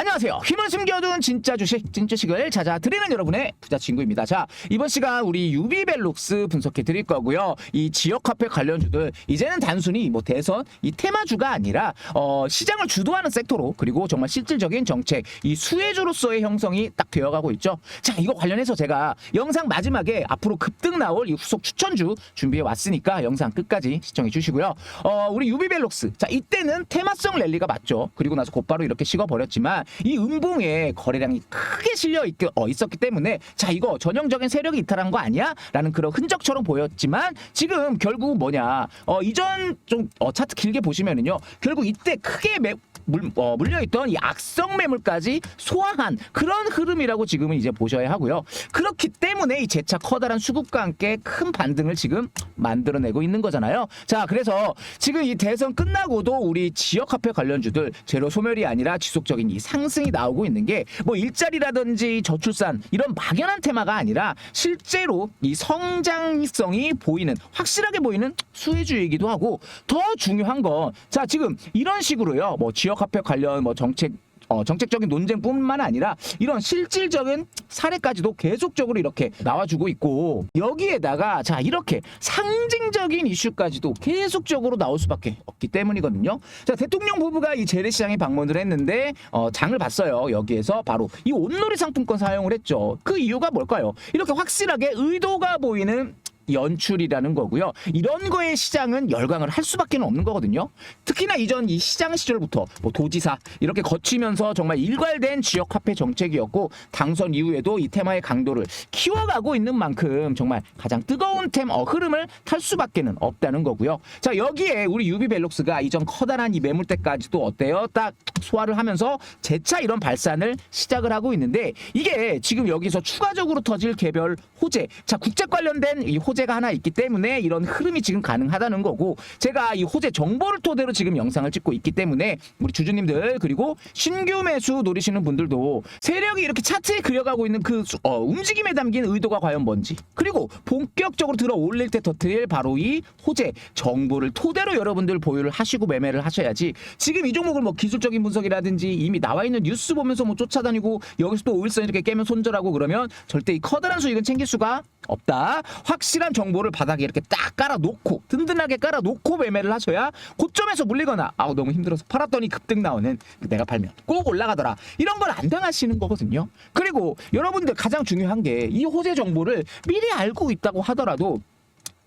안녕하세요. 힘을 숨겨둔 진짜 주식, 진주식을 찾아드리는 여러분의 부자 친구입니다. 자, 이번 시간 우리 유비벨룩스 분석해 드릴 거고요. 이 지역 화폐 관련주들 이제는 단순히 뭐 대선 이 테마주가 아니라 어, 시장을 주도하는 섹터로 그리고 정말 실질적인 정책 이 수혜주로서의 형성이 딱 되어가고 있죠. 자, 이거 관련해서 제가 영상 마지막에 앞으로 급등 나올 이 후속 추천주 준비해 왔으니까 영상 끝까지 시청해 주시고요. 어, 우리 유비벨룩스 자 이때는 테마성 랠리가 맞죠. 그리고 나서 곧바로 이렇게 식어버렸지만 이 음봉에 거래량이 크게 실려 있, 어, 있었기 때문에 자 이거 전형적인 세력이 이탈한 거 아니야? 라는 그런 흔적처럼 보였지만 지금 결국 뭐냐 어, 이전 좀 어, 차트 길게 보시면은요 결국 이때 크게 매, 물, 어, 물려있던 이 악성 매물까지 소화한 그런 흐름이라고 지금은 이제 보셔야 하고요. 그렇기 때문에 이 재차 커다란 수급과 함께 큰 반등을 지금 만들어내고 있는 거잖아요. 자, 그래서 지금 이 대선 끝나고도 우리 지역 화폐 관련주들 제로 소멸이 아니라 지속적인 이 상 승이 나오고 있는 게 뭐 일자리라든지 저출산 이런 막연한 테마가 아니라 실제로 이 성장성이 보이는 확실하게 보이는 수혜주이기도 하고 더 중요한 건 자 지금 이런 식으로요. 뭐 지역 화폐 관련 뭐 정책 어, 정책적인 논쟁뿐만 아니라 이런 실질적인 사례까지도 계속적으로 이렇게 나와주고 있고 여기에다가 자 이렇게 상징적인 이슈까지도 계속적으로 나올 수밖에 없기 때문이거든요. 자 대통령 부부가 이 재래시장에 방문을 했는데 어, 장을 봤어요. 여기에서 바로 이 온놀이 상품권 사용을 했죠. 그 이유가 뭘까요? 이렇게 확실하게 의도가 보이는 연출이라는 거고요. 이런 거에 시장은 열광을 할 수밖에 없는 거거든요. 특히나 이전 이 시장 시절부터 뭐 도지사 이렇게 거치면서 정말 일괄된 지역 화폐 정책이었고 당선 이후에도 이 테마의 강도를 키워가고 있는 만큼 정말 가장 뜨거운 템 어, 흐름을 탈 수밖에는 없다는 거고요. 자 여기에 우리 유비벨록스가 이전 커다란 이 매물대까지도 어때요? 딱 소화를 하면서 재차 이런 발산을 시작을 하고 있는데 이게 지금 여기서 추가적으로 터질 개별 호재 자 국제 관련된 이 호재 가 하나 있기 때문에 이런 흐름이 지금 가능하다는 거고 제가 이 호재 정보를 토대로 지금 영상을 찍고 있기 때문에 우리 주주님들 그리고 신규 매수 노리시는 분들도 세력이 이렇게 차트에 그려가고 있는 그 수- 어, 움직임에 담긴 의도가 과연 뭔지 그리고 본격적으로 들어 올릴 때 터트릴 바로 이 호재 정보를 토대로 여러분들 보유를 하시고 매매를 하셔야지 지금 이 종목을 뭐 기술적인 분석이라든지 이미 나와 있는 뉴스 보면서 뭐 쫓아다니고 여기서 또 오일선 이렇게 깨면 손절하고 그러면 절대 이 커다란 수익은 챙길 수가 없다. 확실한 정보를 바닥에 이렇게 딱 깔아놓고 든든하게 깔아놓고 매매를 하셔야 고점에서 물리거나 아우 너무 힘들어서 팔았더니 급등 나오는 내가 팔면 꼭 올라가더라 이런 걸 안 당하시는 거거든요. 그리고 여러분들 가장 중요한 게 이 호재 정보를 미리 알고 있다고 하더라도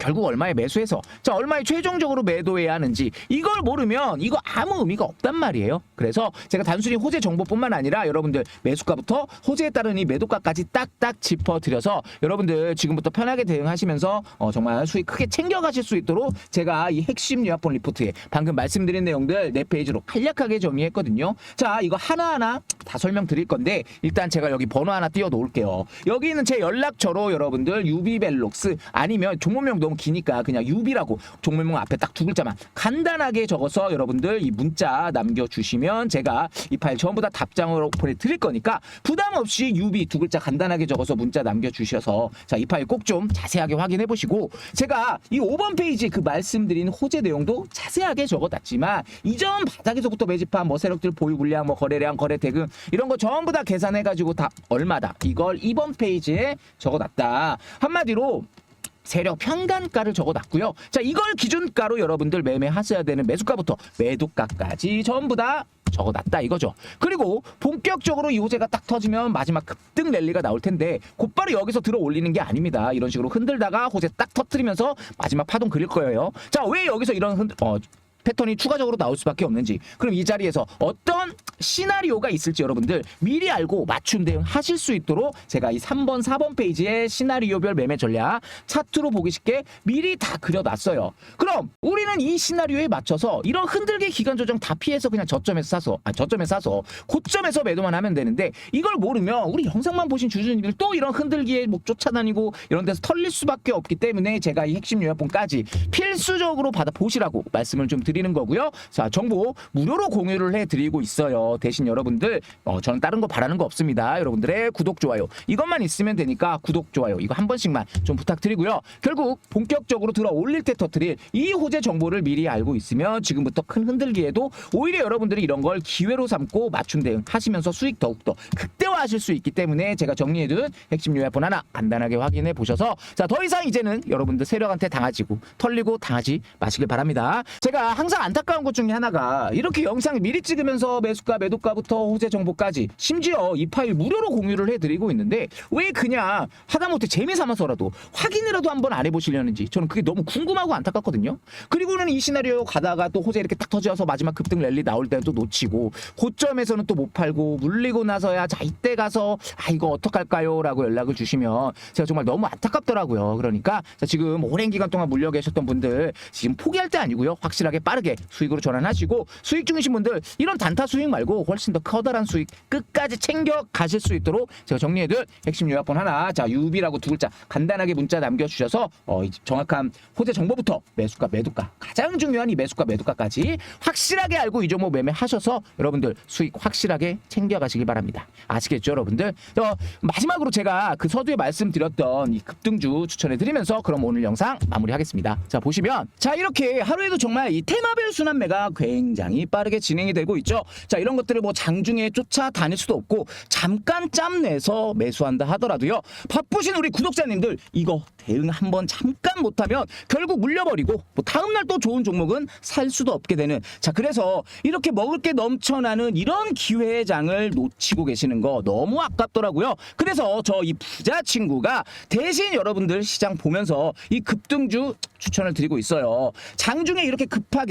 결국 얼마에 매수해서 자 얼마에 최종적으로 매도해야 하는지 이걸 모르면 이거 아무 의미가 없단 말이에요. 그래서 제가 단순히 호재 정보뿐만 아니라 여러분들 매수가부터 호재에 따른 이 매도가까지 딱딱 짚어드려서 여러분들 지금부터 편하게 대응하시면서 어, 정말 수익 크게 챙겨가실 수 있도록 제가 이 핵심 요약본 리포트에 방금 말씀드린 내용들 네 페이지로 간략하게 정리했거든요. 자 이거 하나하나 다 설명드릴 건데 일단 제가 여기 번호 하나 띄워 놓을게요. 여기는 제 연락처로 여러분들 유비벨록스 아니면 종목명 너무 기니까 그냥 유비라고 종목명 앞에 딱 두 글자만 간단하게 적어서 여러분들 이 문자 남겨주시면 제가 이 파일 전부 다 답장으로 보내드릴 거니까 부담 없이 유비 두 글자 간단하게 적어서 문자 남겨주셔서 자 이 파일 꼭 좀 자세하게 확인해 보시고 제가 이 5번 페이지 그 말씀드린 호재 내용도 자세하게 적어놨지만 이전 바닥에서부터 매집한 뭐 세력들 보유 물량 뭐 거래량 거래 대금 이런 거 전부 다 계산해 가지고 다 얼마다 이걸 2번 페이지에 적어놨다. 한마디로 세력 평단가를 적어놨고요. 자 이걸 기준가로 여러분들 매매하셔야 되는 매수가부터 매도가까지 전부 다 적어놨다 이거죠. 그리고 본격적으로 이 호재가 딱 터지면 마지막 급등 랠리가 나올 텐데 곧바로 여기서 들어 올리는 게 아닙니다. 이런 식으로 흔들다가 호재 딱 터트리면서 마지막 파동 그릴 거예요. 자 왜 여기서 이런 흔들 어, 패턴이 추가적으로 나올 수밖에 없는지. 그럼 이 자리에서 어떤 시나리오가 있을지 여러분들 미리 알고 맞춤 대응 하실 수 있도록 제가 이 3번 4번 페이지에 시나리오별 매매 전략 차트로 보기 쉽게 미리 다 그려놨어요. 그럼 우리는 이 시나리오에 맞춰서 이런 흔들기 기간 조정 다 피해서 그냥 저점에서 사서 아 저점에서 사서 고점에서 매도만 하면 되는데 이걸 모르면 우리 영상만 보신 주주님들 또 이런 흔들기에 목 쫓아다니고 이런 데서 털릴 수밖에 없기 때문에 제가 이 핵심 요약본까지 필수적으로 받아 보시라고 말씀을 좀 드 리는 거고요. 자, 정보 무료로 공유를 해 드리고. 있어요. 대신 여러분들 어, 저는 다른 거 바라는 거 없습니다. 여러분들의 구독 좋아요 이것만 있으면 되니까 구독 좋아요 이거 한 번씩만 좀 부탁드리고요. 결국 본격적으로 들어 올릴 때 터트릴 이 호재 정보를 미리 알고 있으면 지금부터 큰 흔들기에도 오히려 여러분들이 이런 걸 기회로 삼고 맞춤 대응 하시면서 수익 더욱더 극대화하실 수 있기 때문에 제가 정리해둔 핵심 요약본 하나 간단하게 확인해 보셔서 자 더 이상 이제는 여러분들 세력한테 당하지고 털리고 당하지 마시길 바랍니다. 제가 항상 안타까운 것 중에 하나가 이렇게 영상 미리 찍으면서 매수가 매도가부터 호재 정보까지 심지어 이 파일 무료로 공유를 해드리고 있는데 왜 그냥 하다못해 재미 삼아서라도 확인이라도 한번 안 해보시려는지 저는 그게 너무 궁금하고 안타깝거든요. 그리고는 이 시나리오 가다가 또 호재 이렇게 딱 터져서 마지막 급등 랠리 나올 또 놓치고 고점에서는 또 못 팔고 물리고 나서야 자 이때 가서 아 이거 어떡할까요?라고 연락을 주시면 제가 정말 너무 안타깝더라고요. 그러니까 자, 지금 오랜 기간 동안 물려 계셨던 분들 지금 포기할 때 아니고요. 확실하게 빠르게 수익으로 전환하시고 수익 중이신 분들 이런 단타 수익 말고 훨씬 더 커다란 수익 끝까지 챙겨 가실 수 있도록 제가 정리해둔 핵심 요약본 하나 자 유비라고 두 글자 간단하게 문자 남겨주셔서 어, 이 정확한 호재 정보부터 매수가 매도가 가장 중요한 이 매수가 매도가까지 확실하게 알고 이 종목 매매하셔서 여러분들 수익 확실하게 챙겨가시기 바랍니다. 아시겠죠 여러분들? 어, 마지막으로 제가 그 서두에 말씀드렸던 이 급등주 추천해드리면서 그럼 오늘 영상 마무리하겠습니다. 자 보시면 자 이렇게 하루에도 정말 이 테마별 순환매가 굉장히 빠르게 진행이 되고 있죠. 자 이런 것들을 뭐 장중에 쫓아다닐 수도 없고 잠깐 짬 내서 매수한다 하더라도요. 바쁘신 우리 구독자님들 이거 대응 한번 잠깐 못하면 결국 물려버리고 뭐 다음날 또 좋은 종목은 살 수도 없게 되는 자 그래서 이렇게 먹을 게 넘쳐나는 이런 기회의 장을 놓치고 계시는 거 너무 아깝더라고요. 그래서 저 이 부자 친구가 대신 여러분들 시장 보면서 이 급등주 추천을 드리고 있어요. 장중에 이렇게 급하게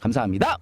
감사합니다.